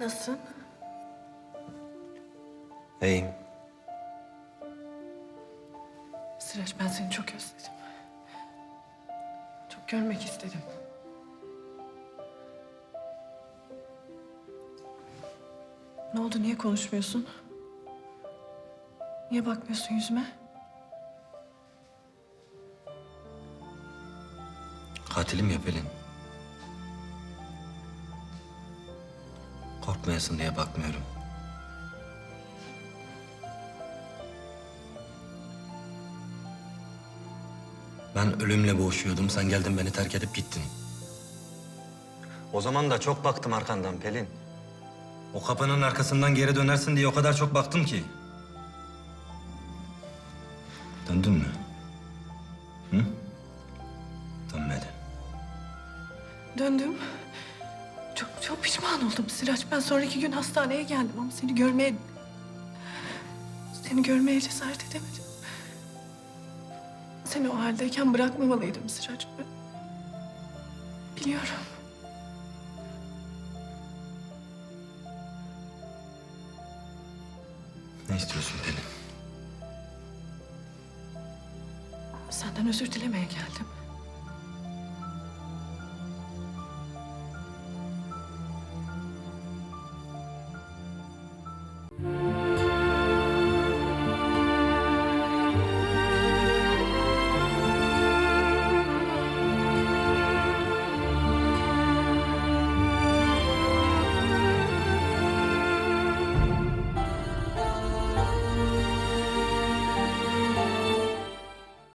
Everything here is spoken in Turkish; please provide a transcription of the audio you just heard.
Nasılsın? İyiyim. Sıraç ben seni çok özledim. Çok görmek istedim. Ne oldu? Niye konuşmuyorsun? Niye bakmıyorsun yüzüme? Katilim ya Pelin. Korkmayasın diye bakmıyorum. Ben ölümle boğuşuyordum. Sen geldin beni terk edip gittin. O zaman da çok baktım arkandan Pelin. O kapının arkasından geri dönersin diye o kadar çok baktım ki. Döndün mü? Hı? Dönmedin. Döndüm. Çok pişman oldum Sıraç. Ben sonraki gün hastaneye geldim ama seni görmeye... Seni görmeye cesaret edemedim. Seni o haldeyken bırakmamalıydım Sıraç. Ben... Biliyorum. Ne istiyorsun Pelin? Senden özür dilemeye geldim.